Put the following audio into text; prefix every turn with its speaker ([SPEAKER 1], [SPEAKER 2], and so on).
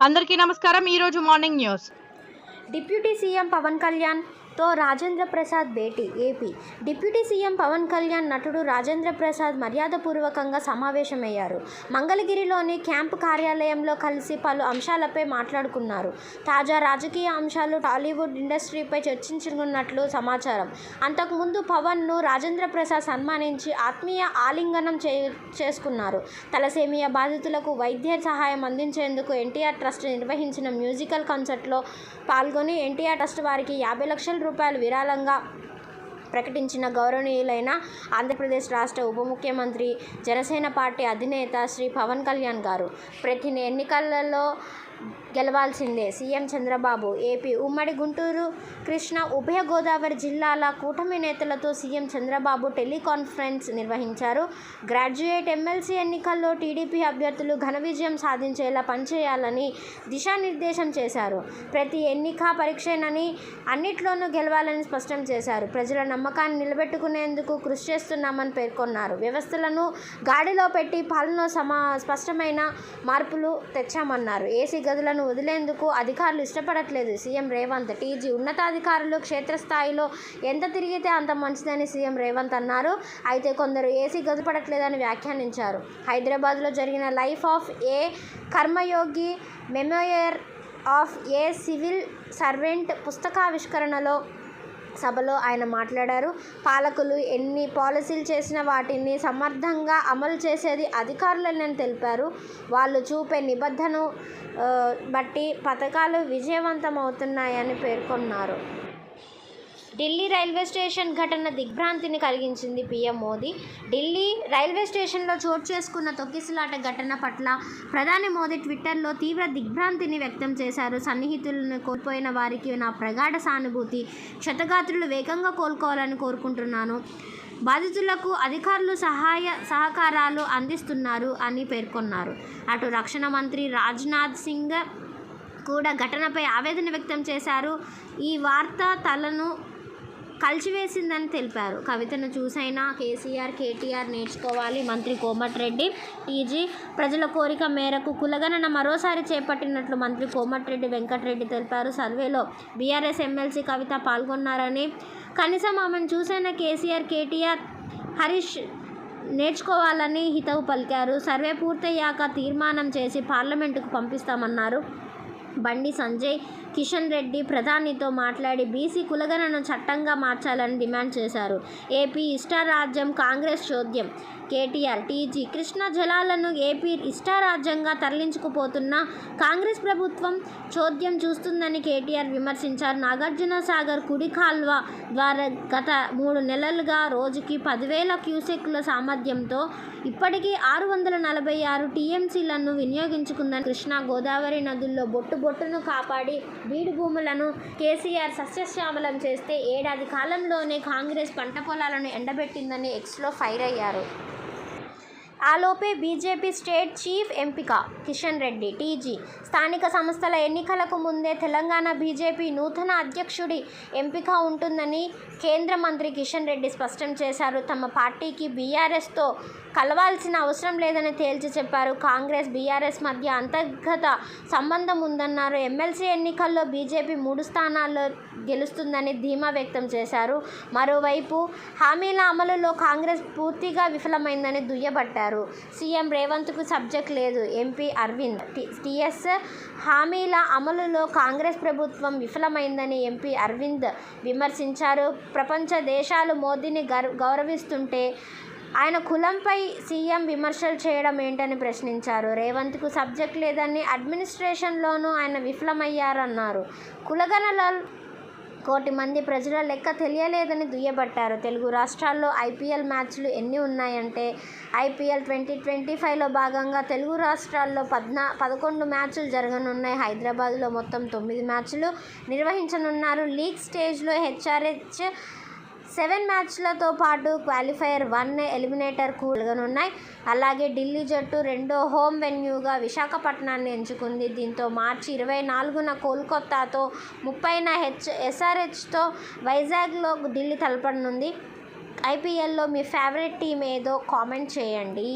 [SPEAKER 1] అందరికీ నమస్కారం ఈరోజు morning news
[SPEAKER 2] deputy CM Pawan తో రాజేంద్ర ప్రసాద్ భేటీ AP. Deputy CM Pawan Kalyan నటుడు రాజేంద్ర ప్రసాద్ మర్యాదపూర్వకంగా సమావేశమయ్యారు. మంగళగిరిలోని క్యాంపు కార్యాలయంలో కలిసి పలు అంశాలపై మాట్లాడుకున్నారు. తాజా రాజకీయ అంశాలు టాలీవుడ్ ఇండస్ట్రీపై చర్చించనున్నట్లు సమాచారం. అంతకుముందు పవన్ను రాజేంద్ర ప్రసాద్ సన్మానించి ఆత్మీయ ఆలింగనం చే చేసుకున్నారు. తలసేమియా బాధితులకు వైద్య సహాయం అందించేందుకు ఎన్టీఆర్ ట్రస్ట్ నిర్వహించిన మ్యూజికల్ కాన్సర్ట్లో పాల్గొని ఎన్టీఆర్ ట్రస్ట్ వారికి యాభై లక్షల రూపాయలు విరాళంగా ప్రకటించిన గౌరవనీయులైన ఆంధ్రప్రదేశ్ రాష్ట్ర ఉప ముఖ్యమంత్రి జనసేన పార్టీ అధినేత శ్రీ పవన్ కళ్యాణ్ గారు. ప్రతి ఎన్నికలలో గెలవాల్సిందే. సీఎం చంద్రబాబు ఏపీ ఉమ్మడి గుంటూరు కృష్ణా ఉభయ గోదావరి జిల్లాల కూటమి నేతలతో సీఎం చంద్రబాబు టెలికాన్ఫరెన్స్ నిర్వహించారు. గ్రాడ్యుయేట్ ఎమ్మెల్సీ ఎన్నికల్లో టీడీపీ అభ్యర్థులు ఘన విజయం సాధించేలా పనిచేయాలని దిశానిర్దేశం చేశారు. ప్రతి ఎన్నిక పరీక్షేనని అన్నిట్లోనూ గెలవాలని స్పష్టం చేశారు. ప్రజల నమ్మకాన్ని నిలబెట్టుకునేందుకు కృషి చేస్తున్నామని పేర్కొన్నారు. వ్యవస్థలను గాడిలో పెట్టి పాలన సమా స్పష్టమైన మార్పులు తెచ్చామన్నారు. ఏసీ గదులను వదిలేందుకు అధికారులు ఇష్టపడట్లేదు. సీఎం రేవంత్ టీజీ ఉన్నతాధికారులు క్షేత్రస్థాయిలో ఎంత తిరిగితే అంత మంచిదని సీఎం రేవంత్ అన్నారు. అయితే కొందరు ఏసీ గదుపడట్లేదని వ్యాఖ్యానించారు. హైదరాబాద్లో జరిగిన life of a Karmayogi memoir of a civil servant పుస్తకావిష్కరణలో సభలో ఆయన మాట్లాడారు. పాలకులు ఎన్ని పాలసీలు చేసినా వాటిని సమర్థంగా అమలు చేసేది అధికారులేనని తెలిపారు. వాళ్ళు చూపే నిబద్ధను బట్టి పథకాలు విజయవంతమవుతున్నాయని పేర్కొన్నారు. ఢిల్లీ రైల్వే స్టేషన్ ఘటన దిగ్భ్రాంతిని కలిగించింది పీఎం మోదీ. ఢిల్లీ రైల్వే స్టేషన్లో చోటు చేసుకున్న తొక్కిసలాట ఘటన పట్ల ప్రధాని మోదీ ట్విట్టర్లో తీవ్ర దిగ్భ్రాంతిని వ్యక్తం చేశారు. సన్నిహితులను కోల్పోయిన వారికి నా ప్రగాఢ సానుభూతి క్షతగాత్రులు వేగంగా కోలుకోవాలని కోరుకుంటున్నాను. బాధితులకు అధికారులు సహాయ సహకారాలు అందిస్తున్నారు అని పేర్కొన్నారు. అటు రక్షణ మంత్రి రాజ్నాథ్ సింగ్ కూడా ఘటనపై ఆవేదన వ్యక్తం చేశారు. ఈ వార్త తలను కలిచివేసిందని తెలిపారు. కవితను చూసైనా కేసీఆర్ కేటీఆర్ నేర్చుకోవాలి. మంత్రి కోమటిరెడ్డి టీజీ ప్రజల కోరిక మేరకు కులగణన మరోసారి చేపట్టినట్లు మంత్రి కోమటిరెడ్డి వెంకటరెడ్డి తెలిపారు. సర్వేలో బీఆర్ఎస్ ఎమ్మెల్సీ కవిత పాల్గొన్నారని. కనీసం ఆమెను చూసైనా కేసీఆర్ కేటీఆర్ హరీష్ నేర్చుకోవాలని హితవు పలికారు. సర్వే పూర్తయ్యాక తీర్మానం చేసి పార్లమెంటుకు పంపిస్తామన్నారు. బండి సంజయ్ కిషన్ రెడ్డి ప్రధానితో మాట్లాడి బీసీ కులగణను చట్టంగా మార్చాలని డిమాండ్ చేశారు. ఏపీ ఇష్టారాజ్యం కాంగ్రెస్ చోద్యం. కేటీఆర్ టీజీ కృష్ణా జలాలను ఏపీ ఇష్టారాజ్యంగా తరలించుకుపోతున్న కాంగ్రెస్ ప్రభుత్వం చోద్యం చూస్తుందని కేటీఆర్ విమర్శించారు. నాగార్జున సాగర్ కుడి కాల్వ ద్వారా గత మూడు నెలలుగా రోజుకి పదివేల క్యూసెక్ల సామర్థ్యంతో ఇప్పటికీ ఆరు వందల నలభై ఆరు టీఎంసీలను వినియోగించుకుందని కృష్ణా గోదావరి నదుల్లో బొట్టు బొట్టును కాపాడి బీడు భూములను కేసీఆర్ సస్యశ్యామలం చేస్తే ఏడాది కాలంలోనే కాంగ్రెస్ పంట పొలాలను ఎండబెట్టిందని ఎక్స్లో ఫైర్ అయ్యారు. ఆలోపే బీజేపీ స్టేట్ చీఫ్ ఎంపిక. కిషన్ రెడ్డి టీజీ. స్థానిక సంస్థల ఎన్నికలకు ముందే తెలంగాణ బీజేపీ నూతన అధ్యక్షుడి ఎంపిక ఉంటుందని కేంద్ర మంత్రి కిషన్ రెడ్డి స్పష్టం చేశారు. తమ పార్టీకి బీఆర్ఎస్తో కలవాల్సిన అవసరం లేదని తేల్చి చెప్పారు. కాంగ్రెస్ బీఆర్ఎస్ మధ్య అంతర్గత సంబంధం ఉందన్నారు. ఎమ్మెల్సీ ఎన్నికల్లో బీజేపీ మూడు స్థానాల్లో గెలుస్తుందని ధీమా వ్యక్తం చేశారు. మరోవైపు హామీల అమలులో కాంగ్రెస్ పూర్తిగా విఫలమైందని దుయ్యబట్టారు. సీఎం రేవంత్కు సబ్జెక్ట్ లేదు. ఎంపీ అరవింద్. టీఎస్ హామీల అమలులో కాంగ్రెస్ ప్రభుత్వం విఫలమైందని ఎంపీ అరవింద్ విమర్శించారు. ప్రపంచ దేశాలు మోదీని గౌరవిస్తుంటే ఆయన కులంపై సీఎం విమర్శలు చేయడం ఏంటని ప్రశ్నించారు. రేవంత్కు సబ్జెక్ట్ లేదని అడ్మినిస్ట్రేషన్లోనూ ఆయన విఫలమయ్యారన్నారు. కులగణల కోటి మంది ప్రజల లెక్క తెలియలేదని దుయ్యబట్టారు. తెలుగు రాష్ట్రాల్లో ఐపీఎల్ మ్యాచ్లు ఎన్ని ఉన్నాయంటే ఐపీఎల్ ట్వంటీ ట్వంటీ ఫైవ్లో భాగంగా తెలుగు రాష్ట్రాల్లో పద్నా పదకొండు మ్యాచ్లు జరగనున్నాయి. హైదరాబాద్లో మొత్తం తొమ్మిది మ్యాచ్లు నిర్వహించనున్నారు. లీగ్ స్టేజ్లో హెచ్ఆర్హెచ్ సెవెన్ మ్యాచ్లతో పాటు క్వాలిఫైయర్ వన్ ఎలిమినేటర్ కూడగనున్నాయి. అలాగే ఢిల్లీ జట్టు రెండో హోమ్ వెన్యూగా విశాఖపట్నాన్ని ఎంచుకుంది. దీంతో మార్చి ఇరవై నాలుగున కోల్కతాతో ముప్పైన హెచ్ ఎస్ఆర్హెచ్తో వైజాగ్లో ఢిల్లీ తలపడనుంది ఐపీఎల్లో మీ ఫేవరెట్ టీం ఏదో కామెంట్ చేయండి.